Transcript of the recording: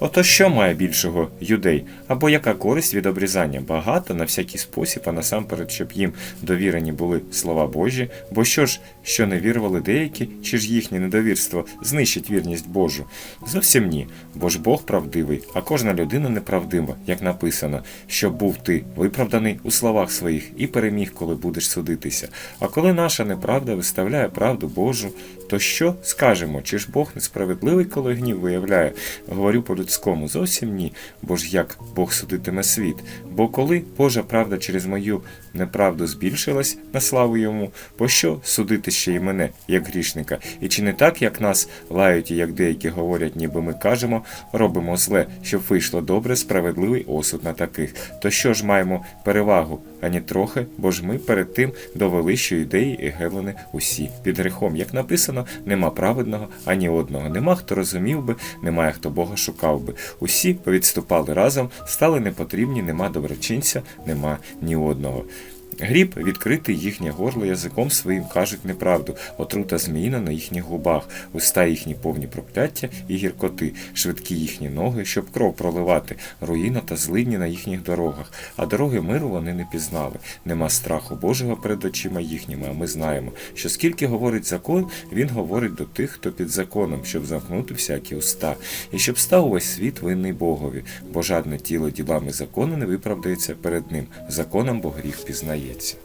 Ото що має більшого юдей? Або яка користь від обрізання? Багато на всякий спосіб, а насамперед, щоб їм довірені були слова Божі, бо що ж, що не вірували деякі, чи ж їхнє недовірство знищить вірність Божу? Зовсім ні, бо ж Бог правдивий, а кожна людина неправдива, як написано, щоб був ти виправданий у словах своїх і переміг, коли будеш судитися. А коли наша неправда виставляє правду Божу, то що скажемо? Чи ж Бог несправедливий, коли гнів виявляє? Говорю по-людському, зовсім ні, бо ж як Бог судитиме світ. Бо коли Божа правда через мою неправду збільшилась на славу йому, пощо судити ще й мене, як грішника? І чи не так, як нас лають, і як деякі говорять, ніби ми кажемо, робимо зле, щоб вийшло добре, справедливий осуд на таких? То що ж маємо перевагу? Ані трохи, бо ж ми перед тим довели, що ідеї і гелени усі під грехом. Як написано, нема праведного ані одного, нема хто розумів би, немає хто Бога шукав би. Усі повідступали разом, стали непотрібні, нема доброчинця, нема ні одного. Гріб відкритий їхнє горло язиком своїм кажуть неправду, отрута зміїна на їхніх губах, уста їхні повні прокляття і гіркоти, швидкі їхні ноги, щоб кров проливати, руїна та злидні на їхніх дорогах, а дороги миру вони не пізнали. Нема страху Божого перед очима їхніми, а ми знаємо, що скільки говорить закон, він говорить до тих, хто під законом, щоб замкнути всякі уста, і щоб став увесь світ винний Богові, бо жадне тіло ділами закону не виправдається перед ним, законом бо гріх пізнається.